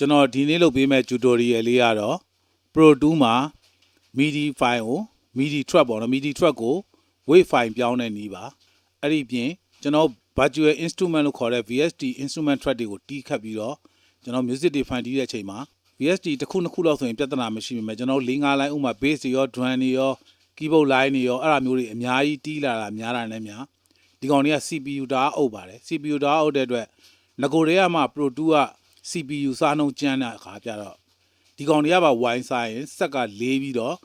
ကျွန်တော်ဒီနေ့လုပ်ပေးမဲ့ tutorial လေးကတော့ Pro 2မှာ MIDI file ကို MIDI track ပေါ့နော် MIDI track ကို wave file ပြောင်းတဲ့နည်းပါအဲ့ဒီပြင်ကျွန်တော် virtual instrument လို့ခေါ်တဲ့ VST instrument track တွေကိုတီးခတ်ပြီးတော့ကျွန်တော် music တွေ find တီးတဲ့အချိန်မှာ VST တစ်ခုနှစ်ခုလောက်ဆိုရင်ပြဿနာမရှိပါမယ်ကျွန်တော်၄၅ line ဥမာ bass တွေရော drum တွေရော keyboard line တွေရောအဲ့ဒါမျိုးတွေအများကြီးတီးလာတာများတာနဲ့များဒီကောင်တွေက CPU တအားအုပ်ပါတယ် CPU တအားအုပ်တဲ့အတွက်ငကိုတွေကမှ Pro 2က CPU စားနှုန်းကျန်းတဲ့အခါကျတော့ဒီကောင်တွေကပါဝိုင်းစားရင်စက်ကလေးပြီးတော့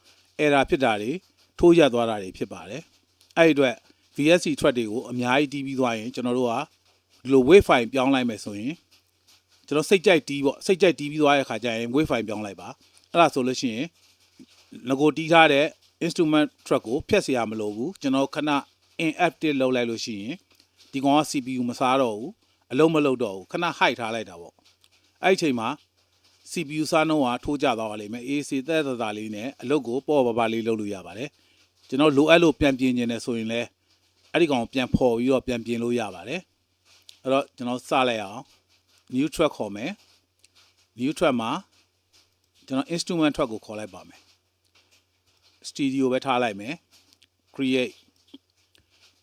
error ဖြစ်တာတွေထိုးရသွားတာတွေဖြစ်ပါတယ်အဲ့ဒီအတွက် VSC track တွေကိုအများကြီးတီးပြီးသွားရင်ကျွန်တော်တို့ကဒီလို wave file ပြောင်းလိုက်မယ်ဆိုရင်ကျွန်တော်စိတ်ကြိုက်တီးပေါ့စိတ်ကြိုက်တီးပြီးသွားတဲ့အခါကျရင် wave file ပြောင်းလိုက်ပါအဲ့ဒါဆိုလို့ရှိရင်ငကိုတီးထားတဲ့ instrument track ကိုဖျက်เสียရမလိုဘူးကျွန်တော်ခဏ inactive လုပ်လိုက်လို့ရှိရင်ဒီကောင်က CPU မစားတော့ဘူးအလုံးမလုံးတော့ဘူးခဏ hide ထားလိုက်တာပေါ့ အဲ့ဒီအချိန်မှာ CPU စားနှုန်းကထိုးကျသွားပါလိမ့်မယ် AC သက်သက်သာလေးနဲ့အလုပ်ကိုပေါ့ပါပါလေးလုပ်လို့ရပါတယ်ကျွန်တော်လိုအပ်လို့ပြန်ပြင်နေတယ်ဆိုရင်လည်းအဲ့ဒီကောင်ကိုပြန်ဖော်ပြီးတော့ပြန်ပြင်လို့ရပါတယ်အဲ့တော့ကျွန်တော်စလိုက်အောင် new track ခေါ်မယ် new track မှာကျွန်တော် instrument track ကိုခေါ်လိုက်ပါမယ် studio ပဲထားလိုက်မယ် create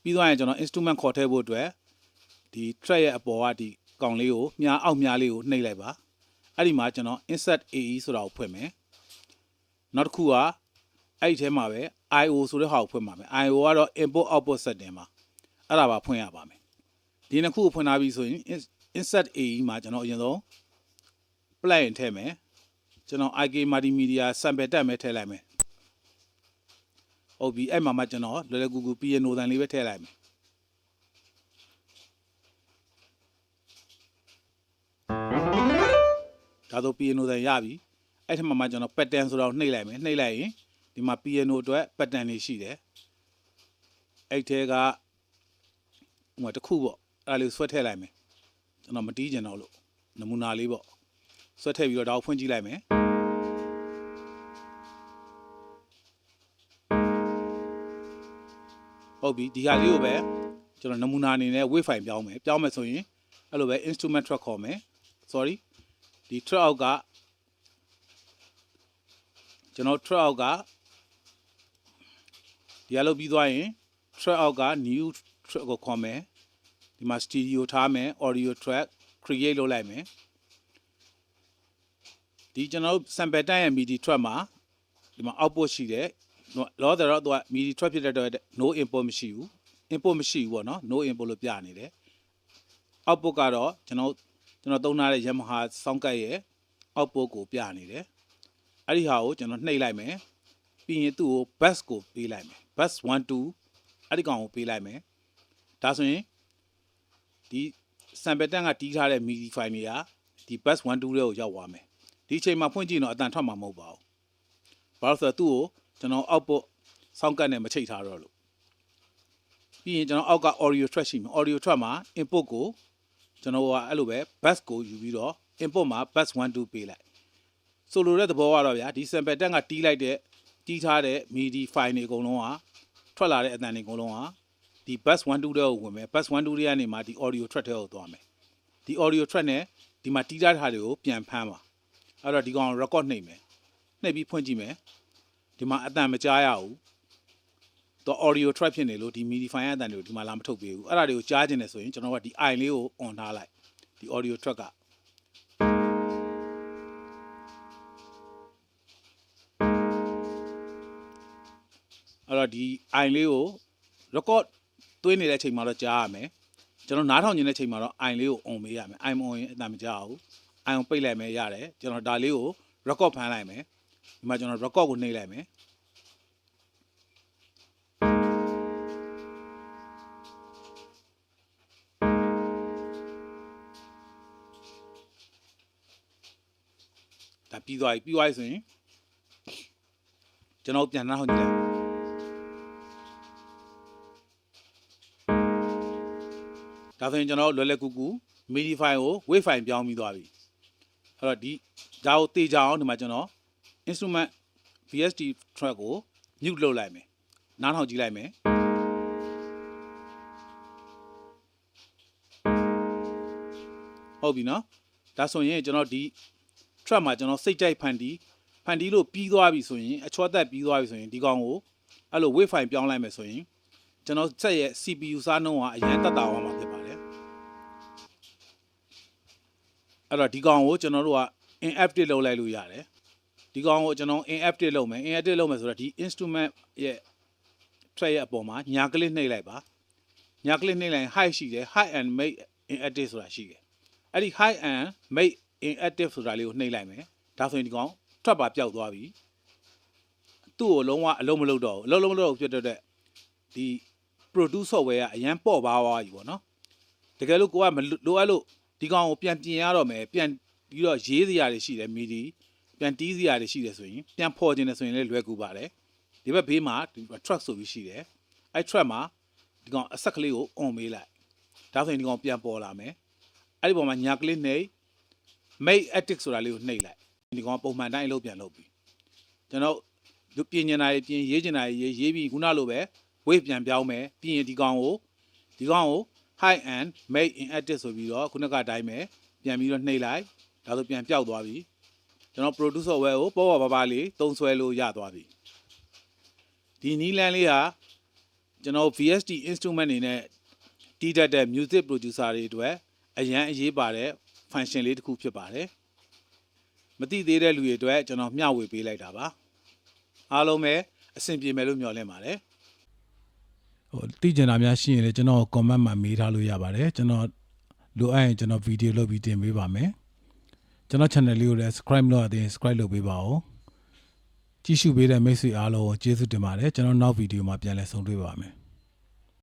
ပြီးသွားရင်ကျွန်တော် instrument ခေါ်ထည့်ဖို့အတွက်ဒီ track ရဲ့အပေါ်ကဒီ ကောင်လေးကိုမြားအောက်မြားလေးကိုနှိပ်လိုက်ပါအဲ့ဒီမှာကျွန်တော် insert AE ဆိုတာကိုဖွင့်မယ်နောက်တစ်ခုကအဲ့ဒီထဲမှာပဲ IO ဆိုတဲ့ဟာကိုဖွင့်ပါမယ် IO ကတော့ input output setting ပါအဲ့ဒါပါဖွင့်ရပါမယ်ဒီနှစ်ခုကိုဖွင့်ထားပြီဆိုရင် insert AE မှာကျွန်တော်အရင်ဆုံး plugin ထည့်မယ်ကျွန်တော် IK multimedia sample တက်မယ်ထည့်လိုက်မယ်ဟုတ်ပြီအဲ့မှာမှကျွန်တော်လွယ်လွယ်ကူကူ piano တန်လေးပဲထည့်လိုက်မယ် ဆို piano တန်ရပြီအဲ့ထက်မှမှကျွန်တော် pattern ဆိုတော့နှိပ်လိုက်မယ်နှိပ်လိုက်ရင်ဒီမှာ piano အတွက် pattern တွေရှိတယ်အဲ့ထဲကဟိုမှာတစ်ခုပေါ့အဲ့ဒါလေးဆွဲထည့်လိုက်မယ်ကျွန်တော်မတီးကျင်တော့လို့နမူနာလေးပေါ့ဆွဲထည့်ပြီးတော့ဒါကိုဖွင့်ကြည့်လိုက်မယ်ဟုတ်ပြီဒီဟာလေးကိုပဲကျွန်တော်နမူနာအနေနဲ့ wave file ပြောင်းမယ်ပြောင်းမယ်ဆိုရင်အဲ့လိုပဲ instrument track ခေါ်မယ် sorry ဒီ track အောက်ကကျွန်တော် track အောက်ကဒီအလုပ်ပြီးသွားရင် track အောက်က new track ကိုခေါ်မယ်ဒီမှာ stereo ထားမယ် audio track create လုပ်လိုက်မယ်ဒီကျွန်တော်တို့ sample တိုင်းရဲ့ MIDI track မှာဒီမှာ output ရှိတယ်လောတယ်တော့သူက MIDI track ဖြစ်တဲ့အတွက် no input မရှိဘူး input မရှိဘူးပေါ့နော် no input လို့ပြနေတယ် output ကတော့ကျွန်တော် ကျွန်တော်သုံးထားတဲ့ Yamaha soundcard ရဲ့ output ကိုပြနေတယ်အဲ့ဒီဟာကိုကျွန်တော်နှိပ်လိုက်မယ်ပြီးရင်သူ့ကို bass ကိုပေးလိုက်မယ် bass 1 2အဲ့ဒီကောင်ကိုပေးလိုက်မယ်ဒါဆိုရင်ဒီ sample တန်းကတီးထားတဲ့ MIDI file တွေကဒီ bass 1 2တွေကိုရောက်သွားမယ်ဒီအချိန်မှာဖွင့်ကြည့်ရင်တော့အတန်ထွက်မှာမဟုတ်ပါဘူးဘာလို့ဆိုတော့သူ့ကိုကျွန်တော် output စောင့်ကတ်နဲ့မချိတ်ထားတော့လို့ပြီးရင်ကျွန်တော်အောက်က audio track ရှိမယ် audio track မှာ input ကို ကျွန်တော်ကအဲ့လိုပဲ bass ကိုယူပြီးတော့ input မှာ bass 1 2ပေးလိုက်ဆိုလိုတဲ့သဘောကတော့ဗျာဒီ sample တန်းကတီးလိုက်တဲ့တီးထားတဲ့ MIDI file တွေအကုန်လုံးကထွက်လာတဲ့အတန်တွေအကုန်လုံးကဒီ bass 1 2တဲ့ကိုဝင်မယ် bass 1 2တွေကနေမှဒီ audio track တဲ့ကိုသွားမယ်ဒီ audio track နဲ့ဒီမှာတီးထားတဲ့ဟာတွေကိုပြန်ဖမ်းပါအဲ့တော့ဒီကောင် record နှိပ်မယ်နှိပ်ပြီးဖွင့်ကြည့်မယ်ဒီမှာအတန်မကြားရဘူး တော့ audio track ဖြစ်နေလို့ဒီ MIDI file ရဲ့အတန်တွေကိုဒီမှာလာမထုတ်ပေးဘူးအဲ့ဒါတွေကိုကြားကျင်တယ်ဆိုရင်ကျွန်တော်ကဒီ i လေးကို on ထားလိုက်ဒီ audio track ကအဲ့တော့ဒီ i လေးကို record သွင်းနေတဲ့အချိန်မှာတော့ကြားရမယ်ကျွန်တော်နားထောင်နေတဲ့ချိန်မှာတော့ i လေးကို on ပေးရမယ် i မ on ရင်အတန်မကြားဘူး i on ပိတ်လိုက်မယ်ရတယ်ကျွန်တော်ဒါလေးကို record ဖမ်းလိုက်မယ်ဒီမှာကျွန်တော် record ကိုနှိပ်လိုက်မယ် ပြီးသွားပြီပြီးသွားပြီဆိုရင်ကျွန်တော်ပြန်နှောင်းကြည့်လိုက်ဒါဆိုရင်ကျွန်တော်လွယ်လွယ်ကူကူ MIDI file ကို wave file ပြောင်းပြီးသွားပြီအဲ့တော့ဒီဒါကိုတေချအောင်ဒီမှာကျွန်တော် instrument VST track ကို mute လုပ်လိုက်မယ်နားထောင်ကြည့်လိုက်မယ်ဟုတ်ပြီနော်ဒါဆိုရင်ကျွန်တော်ဒီ track မှာကျွန်တော်စိတ်ကြိုက်ဖန်တီးဖန်တီးလို့ပြီးသွားပြီဆိုရင်အချောသက်ပြီးသွားပြီဆိုရင်ဒီကောင်ကိုအဲ့လို wave file ပြောင်းလိုက်မယ်ဆိုရင်ကျွန်တော်စက်ရဲ့ CPU စားနှုန်းကအရင်တက်တာသွားမှာဖြစ်ပါတယ်အဲ့တော့ဒီကောင်ကိုကျွန်တော်တို့က inactive လုပ်လိုက်လို့ရတယ်ဒီကောင်ကိုကျွန်တော် inactive လုပ်မယ် inactive လုပ်မယ်ဆိုတော့ဒီ instrument ရဲ့ track ရဲ့အပေါ်မှာညာကလစ်နှိပ်လိုက်ပါညာကလစ်နှိပ်လိုက်ရင် high ရှိတယ် high and make inactive ဆိုတာရှိတယ်အဲ့ဒီ high and make inactive ဆိုတာလေးကိုနှိပ်လိုက်မယ်ဒါဆိုရင်ဒီကောင်ထွက်ပါပျောက်သွားပြီသူ့ကိုလုံးဝအလုံးမလုပ်တော့ဘူးအလုံးလုံးမလုပ်တော့ဘူးဖြစ်တဲ့အတွက်ဒီ produce software ကအရန်ပေါ့ပါသွားပြီပေါ့နော်တကယ်လို့ကိုကမလိုအပ်လို့ဒီကောင်ကိုပြန်ပြင်ရတော့မယ်ပြန်ပြီးတော့ရေးစရာတွေရှိတယ်မီဒီပြန်တီးစရာတွေရှိတယ်ဆိုရင်ပြန်ဖော်ခြင်းတယ်ဆိုရင်လည်းလွယ်ကူပါတယ်ဒီဘက်ဘေးမှာဒီ truck ဆိုပြီးရှိတယ်အဲ့ truck မှာဒီကောင်အဆက်ကလေးကို on မေးလိုက်ဒါဆိုရင်ဒီကောင်ပြန်ပေါ်လာမယ်အဲ့ဒီပေါ်မှာညာကလေးနှိပ် make ethic ဆိုတာလေးကိုနှိပ်လိုက်ဒီကောင်ကပုံမှန်တိုင်းအလုပ်ပြန်လုပ်ပြီကျွန်တော်တို့ပြင်ညင်တာတွေပြင်ရေးကျင်တာတွေရေးရေးပြီးခုနလိုပဲ wave ပြန်ပြောင်းမယ်ပြီးရင်ဒီကောင်ကိုဒီကောင်ကို high and make in edit ဆိုပြီးတော့ခုနကအတိုင်းပဲပြန်ပြီးတော့နှိပ်လိုက်ဒါဆိုပြန်ပျောက်သွားပြီကျွန်တော် produce software ကိုပေါ်ပေါ်ပါပါလေးသုံးဆွဲလို့ရသွားပြီဒီနီးလန်းလေးဟာကျွန်တော် VST instrument နေနဲ့တီးတတ်တဲ့ music producer တွေအတွက်အရန်အရေးပါတဲ့ function လေးတစ်ခုဖြစ်ပါတယ်မသိသေးတဲ့လူတွေအတွက်ကျွန်တော်မျှဝေပေးလိုက်တာပါအားလုံးပဲအဆင်ပြေမယ်လို့မျှော်လင့်ပါတယ်ဟိုသိကျင်တာများရှိရင်လည်းကျွန်တော် comment မှာမေးထားလို့ရပါတယ်ကျွန်တော်လိုအပ်ရင်ကျွန်တော်ဗီဒီယိုလုပ်ပြီးတင်ပေးပါမယ်ကျွန်တော် channel လေးကိုလည်း subscribe လုပ်ရသေးရင် subscribe လုပ်ပေးပါဦးကြည့်ရှုပေးတဲ့မိတ်ဆွေအားလုံးကိုကျေးဇူးတင်ပါတယ်ကျွန်တော်နောက်ဗီဒီယိုမှာပြန်လည်ဆုံတွေ့ပါမယ်